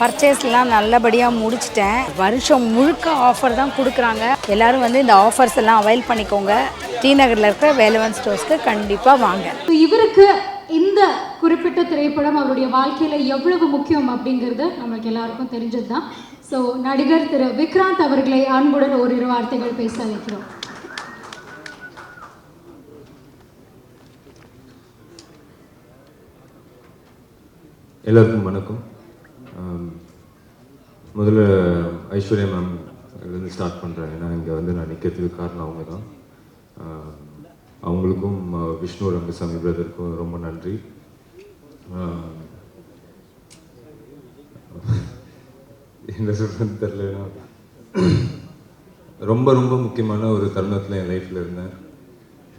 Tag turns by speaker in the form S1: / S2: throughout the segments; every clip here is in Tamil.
S1: பர்ச்சேஸ்லாம் நல்லபடியாக முடிச்சிட்டேன். வருஷம் முழுக்க ஆஃபர் தான் கொடுக்குறாங்க. எல்லாரும் வந்து இந்த ஆஃபர்ஸ் எல்லாம் அவைல் பண்ணிக்கோங்க. டி நகரில் இருக்கிற வேலவன் ஸ்டோர்ஸ்க்கு கண்டிப்பாக வாங்க.
S2: இவருக்கு இந்த குறிப்பிட்ட திரைப்படம் அவருடைய வாழ்க்கையில எவ்வளவு முக்கியம் அப்படிங்கிறது நமக்கு எல்லாருக்கும் தெரிஞ்சது தான் ஸோ நடிகர் திரு விக்ராந்த் அவர்களை அன்புடன் ஓரிரு வார்த்தைகள் பேச வைக்கிறோம்
S3: எல்லாருக்கும் வணக்கம். முதல்ல ஐஸ்வர்யா மேம் இருந்து ஸ்டார்ட் பண்ணுறேன் ஏன்னா இங்கே வந்து நான் நிற்கிறதுக்கு காரணம் அவங்க தான் அவங்களுக்கும் விஷ்ணு ரங்கசாமி பிரதருக்கும் ரொம்ப நன்றி. என்ன சொல்கிறேன்னு தெரில ரொம்ப ரொம்ப முக்கியமான ஒரு தருணத்தில் என் லைஃப்பில் இருந்தேன்.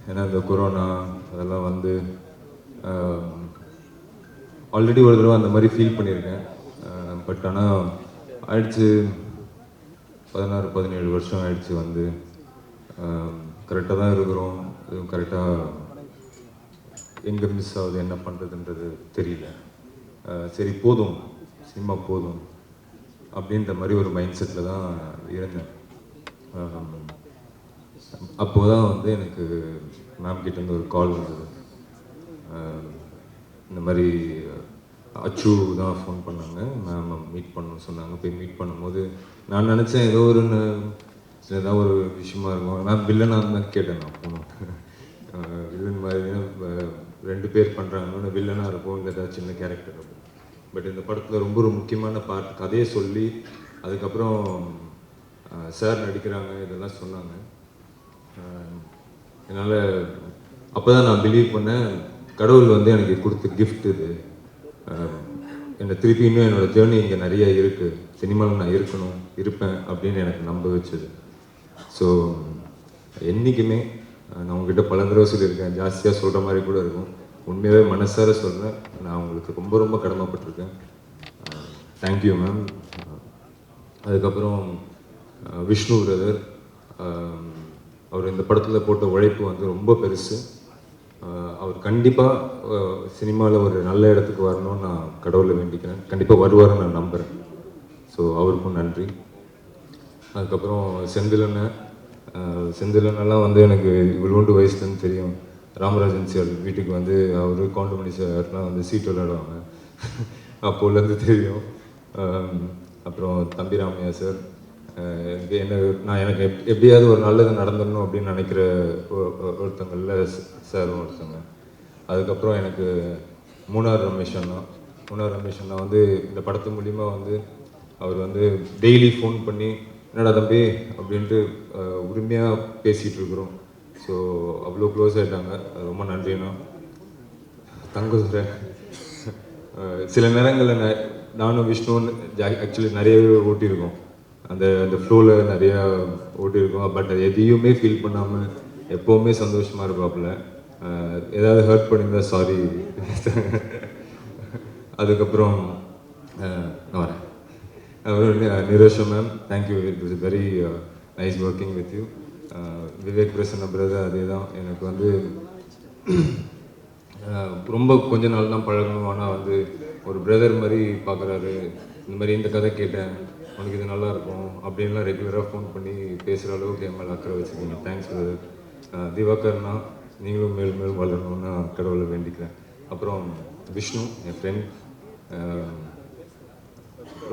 S3: ஏன்னா இந்த கொரோனா அதெல்லாம் வந்து ஆல்ரெடி ஒரு தடவை அந்த மாதிரி ஃபீல் பண்ணியிருக்கேன். பட் ஆனால் ஆயிடுச்சு. பதினாறு பதினேழு வருஷம் ஆயிடுச்சு வந்து. கரெக்டாக தான் இருக்கிறோம். இதுவும் கரெக்டாக எங்கே மிஸ் ஆகுது என்ன பண்ணுறதுன்றது தெரியல. சரி போதும். சினிமா போதும். அப்படின்ற மாதிரி ஒரு மைண்ட் செட்டில் தான் இருந்தேன். அப்போ தான் வந்து எனக்கு மேம் கிட்டேருந்து ஒரு கால் வந்தது. இந்த மாதிரி அச்சு தான் ஃபோன் பண்ணாங்க. மேம் மீட் பண்ணணும்னு சொன்னாங்க. போய் மீட் பண்ணும்போது நான் நினச்சேன் ஏதோ ஒரு ஏதாவது ஒரு விஷயமா இருக்கும். மேம் வில்லனாக தான் கேட்டேன் நான் போனோம் வில்லன் மாதிரி ரெண்டு பேர் பண்ணுறாங்க வில்லனாக இருக்கும். இல்லை ஏதாவது சின்ன கேரக்டர் இருக்கும். பட் இந்த படத்தில் ரொம்ப ஒரு முக்கியமான பார்ட் கதையை சொல்லி அதுக்கப்புறம் சார் நடிக்கிறாங்க. இதெல்லாம் சொன்னாங்க. என்னால் அப்போ தான் நான் பிலீவ் பண்ணேன். கடவுள் வந்து எனக்கு கொடுத்த கிஃப்ட் இது. என்னை திருப்பி இன்னும் என்னோட ஜேர்னி இங்கே நிறைய இருக்குது சினிமாவில் நான் இருக்கணும் இருப்பேன் அப்படின்னு எனக்கு நம்ப வச்சது. ஸோ என்றைக்குமே நான் உங்ககிட்ட பல தடவை சொல்லியிருக்கேன் ஜாஸ்தியாக சொல்கிற மாதிரி கூட இருக்கும். உண்மையாகவே மனசார சொல்கிறேன் நான் உங்களுக்கு ரொம்ப ரொம்ப கடமைப்பட்டிருக்கேன். தேங்க்யூ மேம் அதுக்கப்புறம் விஷ்ணு பிரதர் அவர் இந்த படத்தில் போட்ட உழைப்பு வந்து ரொம்ப பெருசு. அவர் கண்டிப்பாக சினிமாவில் ஒரு நல்ல இடத்துக்கு வரணும்னு நான் கடவுளை வேண்டிக்கிறேன். கண்டிப்பாக வருவார்னு நான் நம்புகிறேன் ஸோ அவருக்கும் நன்றி. அதுக்கப்புறம் செந்திலண்ணன் அஹ் செந்திலண்ணெல்லாம் வந்து எனக்கு இவ்வளோண்டு வயசுலேருந்து தெரியும். ராமராஜன் சார் வீட்டுக்கு வந்து அவர் கவுண்டமணி சார்லாம் வந்து சீட் விளையாடுவாங்க. அப்போலேருந்து தெரியும். அப்புறம் தம்பி ராமையா சார் என்ன நான் எனக்கு எப் எப்படியாவது ஒரு நல்லது நடந்துடணும் அப்படின்னு நினைக்கிற ஒருத்தங்களில் சாரும் ஒருத்தங்க அதுக்கப்புறம் எனக்கு மூணார் ரமேஷ் அண்ணா. மூணார் ரமேஷ் அண்ணா வந்து இந்த படத்து மூலிமா வந்து அவர் வந்து டெய்லி ஃபோன் பண்ணி என்னடா தம்பி? அப்படின்ட்டு உரிமையாக பேசிகிட்டு இருக்கிறோம். ஸோ அவ்வளோ க்ளோஸ் ஆகிட்டாங்க ரொம்ப நன்றிண்ணா. தங்குதுரை சில நேரங்களில் ந- நானும் விஷ்ணுவும் ஆக்சுவலி நிறையவே ஓட்டியிருக்கோம். அந்த அந்த ஃப்ளோவில் நிறையா ஓட்டியிருக்கோம். பட் அது எதையுமே ஃபீல் பண்ணாமல் எப்போவுமே சந்தோஷமாக இருப்பாப்புல. ஏதாவது ஹர்ட் பண்ணியிருந்தா சாரி அதுக்கப்புறம் வரேன். அப்புறம் Nirosha ma'am thank you it is very nice working with you Vivek Prasanna brother அதே தான் எனக்கு வந்து ரொம்ப கொஞ்ச நாள் தான் பழகணும் ஆனால் வந்து ஒரு பிரதர் மாதிரி பார்க்குறாரு இந்த மாதிரி இந்த கதை கேட்டேன். உனக்கு இது நல்லா இருக்கும் அப்படின்லாம் ரெகுலராக ஃபோன் பண்ணி பேசுகிற அளவுக்கு என் மேலே அக்கறை வச்சுக்கோங்க. தேங்க்ஸ் பிரதர் திவாகர்னா நீங்களும் மேலும் மேலும் வளரணும்னு நான் கடவுளை வேண்டிக்கிறேன். அப்புறம் விஷ்ணு என் ஃப்ரெண்ட்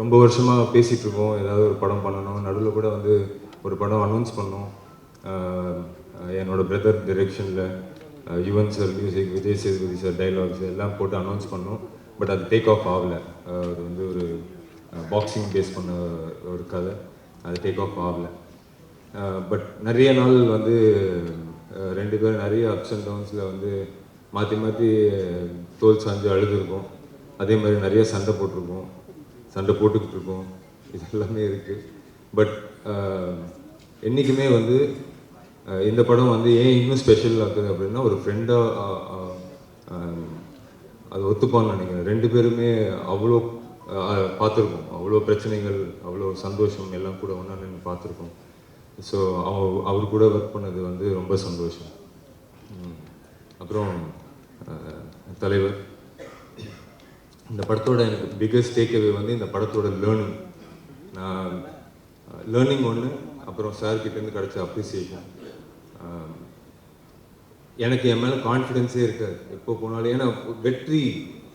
S3: ரொம்ப வருஷமாக பேசிகிட்டு இருக்கோம். ஏதாவது ஒரு படம் பண்ணணும். நடுவில் கூட வந்து ஒரு படம் அனௌன்ஸ் பண்ணோம். என்னோடய brother டிரெக்ஷனில் Yuvan sir music Vijay Sethupathi sir dialogues எல்லாம் போட்டு அனௌன்ஸ் பண்ணோம். பட் அது டேக் ஆஃப் ஆகலை. அது வந்து ஒரு பாக்ஸிங் பேஸ் பண்ண ஒரு கதை. அது டேக் ஆஃப் ஆகல. பட் நிறைய நாள் வந்து ரெண்டு பேரும் நிறைய அப்ஸ் அண்ட் டவுன்ஸில் வந்து மாற்றி மாற்றி தோல் சாஞ்சு அழுதுருக்கோம் அதே மாதிரி நிறைய சண்டை போட்டிருக்கோம் சண்டை போட்டுக்கிட்டு இருக்கோம் இது எல்லாமே இருக்குது பட் என்றைக்குமே வந்து இந்த படம் வந்து ஏன் இன்னும் ஸ்பெஷல் ஆகுது அப்படின்னா ஒரு ஃப்ரெண்டாக அது ஒத்துப்பான்னு நினைக்கிறேன். ரெண்டு பேருமே அவ்வளோ பார்த்துருக்கோம். அவ்வளோ பிரச்சனைகள் அவ்வளோ சந்தோஷம் எல்லாம் கூட ஒன்றா நின்று பார்த்துருக்கோம். ஸோ அவ அவர் கூட ஒர்க் பண்ணது வந்து ரொம்ப சந்தோஷம். அப்புறம் தலைவர். இந்த படத்தோட எனக்கு பிக்கஸ்ட் டேக்அவே வந்து இந்த படத்தோட லேர்னிங் நான் லேர்னிங் ஒன்று அப்புறம் சார் கிட்டேருந்து அப்ரிசியேஷன் எனக்கு என் மேலே கான்ஃபிடென்ஸே இருக்காது. எப்போ போனாலும். ஏன்னா வெற்றி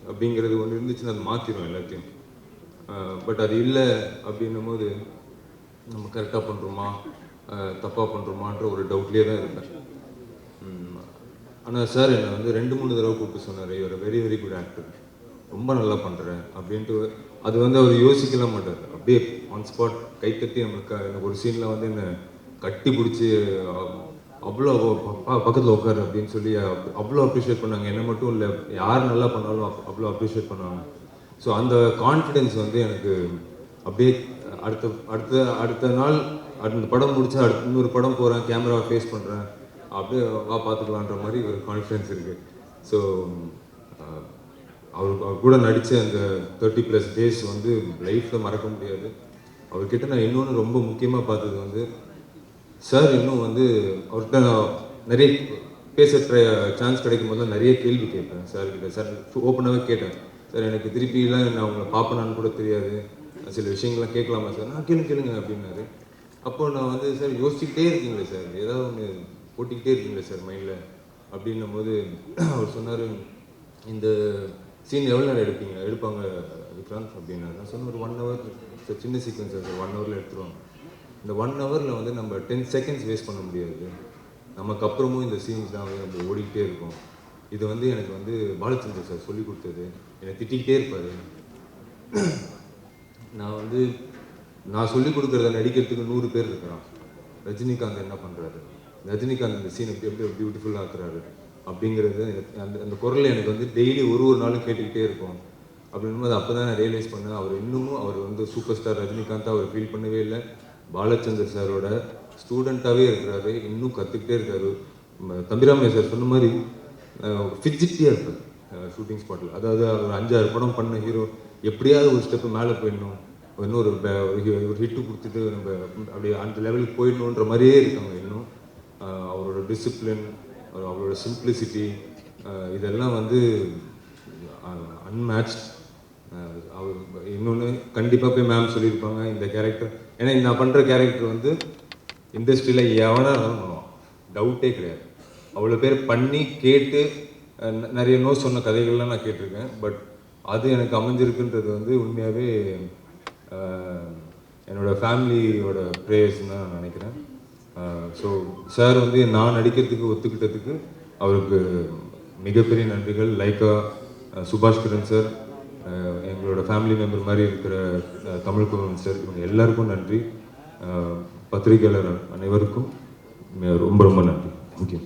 S3: அப்படிங்கிறது ஒன்று இருந்துச்சுன்னா அது மாற்றிடும் எல்லாத்தையும். பட் அது இல்லை அப்படின்னும் போது நம்ம கரெக்டாக பண்ணுறோமா தப்பாக பண்ணுறோமான்ற ஒரு டவுட்லேயே தான் இருப்பேன் ஆனால் சார் என்னை வந்து ரெண்டு மூணு தடவை கூப்பிட்டு சொன்னார். இவர் வெரி வெரி குட் ஆக்டர் ரொம்ப நல்லா பண்ணுறேன் அப்படின்ட்டு அது வந்து அவர் யோசிக்கலாம் மாட்டார். அப்படியே ஆன் ஸ்பாட் கை தட்டி நம்மளுக்கு எனக்கு ஒரு சீனில் வந்து என்னை கட்டி பிடிச்சி அவ்வளோ பக்கத்தில் உட்காரு அப்படின்னு சொல்லி அவ்வளோ அப்ரிஷியேட் பண்ணாங்க. என்ன மட்டும் இல்லை யார் நல்லா பண்ணாலும் அப்- அவ்வளோ அப்ரிஷியேட் பண்ணாங்க ஸோ அந்த கான்ஃபிடென்ஸ் வந்து எனக்கு அப்படியே அடுத்த அடுத்த அடுத்த நாள் அந்த படம் முடிச்சா அடுத்த இன்னொரு படம் போகிறேன் கேமராவை ஃபேஸ் பண்ணுறேன் அப்படியே வா பார்த்துக்கலான்ற மாதிரி ஒரு கான்ஃபிடென்ஸ் இருக்குது ஸோ அவர் அவர் கூட நடித்த அந்த தேர்ட்டி ப்ளஸ் டேஸ் வந்து லைஃப்பில் மறக்க முடியாது. அவர்கிட்ட நான் இன்னொன்று ரொம்ப முக்கியமாக பார்த்தது வந்து சார் இன்னும் வந்து அவர்கிட்ட நான் நிறைய பேச சான்ஸ் கிடைக்கும் போது நிறைய கேள்வி கேட்பேன் சார்கிட்ட சார் ஓப்பனாகவே கேட்டேன். சார் எனக்கு திருப்பிலாம் நான் அவங்கள பார்ப்பேனான்னு கூட தெரியாது. சில விஷயங்கள்லாம் கேட்கலாமா சார்? நான் கேளுங்க கேளுங்க அப்படின்னாரு. அப்போ நான் வந்து சார் யோசிச்சுக்கிட்டே இருக்கீங்களே சார்? ஏதாவது ஒன்று போட்டிக்கிட்டே இருக்கீங்களே சார் மைண்டில்? அப்படின்னும் போது அவர் சொன்னார் இந்த சீன் எவ்வளோ நேரம் எடுப்பீங்க? எடுப்பாங்க விக்ராந்த்? அப்படின்னா நான் சொன்ன ஒரு ஒன் ஹவர் சார் சின்ன சீக்வன்ஸ் சார் ஒன் ஹவரில் எடுத்துருவாங்க. இந்த ஒன் ஹவரில் வந்து நம்ம டென் செகண்ட்ஸ் வேஸ்ட் பண்ண முடியாது. நமக்கு அப்புறமும் இந்த சீன்ஸ் தான் வந்து நம்ம ஓடிக்கிட்டே இருக்கும். இது வந்து எனக்கு வந்து பாலச்சந்தர் சார் சொல்லி கொடுத்தது. என்னை திட்டிக்கிட்டே இருப்பார். நான் வந்து நான் சொல்லிக் கொடுக்குறத நடிக்கிறதுக்கு நூறு பேர் இருக்கிறான். ரஜினிகாந்த் என்ன பண்ணுறாரு ரஜினிகாந்த் இந்த சீன் எப்படி எப்படி பியூட்டிஃபுல்லாக ஆக்குறாரு? அப்படிங்கிறது எனக்கு அந்த அந்த குரல் எனக்கு வந்து டெய்லி ஒரு ஒரு நாளும் கேட்டுக்கிட்டே இருக்கும். அப்படின்னும் அப்போ தான் நான் ரியலைஸ் பண்ணேன் அவர் இன்னமும் அவர் வந்து சூப்பர் ஸ்டார் ரஜினிகாந்த் அவர் ஃபீல் பண்ணவே இல்லை. பாலச்சந்தர் சாரோட ஸ்டூடெண்ட்டாகவே இருக்கிறாரு இன்னும் கற்றுக்கிட்டே இருக்காரு. ம- தம்பிராமையா சார் சொன்ன மாதிரி ஃபிஜிட்டியாக இருப்பார். ஷூட்டிங் ஸ்பாட்டில் அதாவது ஒரு அஞ்சாறு படம் பண்ண ஹீரோ எப்படியாவது ஒரு ஸ்டெப்பு மேலே போயிடணும். இன்னும் ஒரு ஒரு ஹிட்டு கொடுத்துட்டு நம்ம அப்படியே அந்த லெவலுக்கு போயிடணுன்ற மாதிரியே இருக்காங்க இன்னும். அவரோட டிசிப்ளின் அவரோட சிம்பிளிசிட்டி இதெல்லாம் வந்து அன்மேட்ச் அவர் இன்னொன்று கண்டிப்பாக போய் மேம் சொல்லியிருப்பாங்க இந்த கேரக்டர் ஏன்னா நான் பண்ணுற கேரக்டர் வந்து இண்டஸ்ட்ரியில் எவனாக பண்ணுவான். டவுட்டே கிடையாது. அவ்வளோ பேர் பண்ணி கேட்டு நிறைய நோ சொன்ன கதைகள்லாம் நான் கேட்டிருக்கேன். பட் அது எனக்கு அமைஞ்சிருக்குன்றது வந்து உண்மையாகவே என்னோட ஃபேமிலியோட ப்ரேயர்ஸ்னு தான் நான் நினைக்கிறேன். ஸோ சார் வந்து நான் நடிக்கிறதுக்கு ஒத்துக்கிட்டதுக்கு அவருக்கு மிகப்பெரிய நன்றிகள். லைக்கா சுபாஷ் கிரண் சார் எங்களோட ஃபேமிலி மெம்பர் மாதிரி இருக்கிற தமிழ் குமரன் சார் இவங்க எல்லாருக்கும் நன்றி. பத்திரிகையாளர் அனைவருக்கும் ரொம்ப ரொம்ப நன்றி. தேங்க்யூ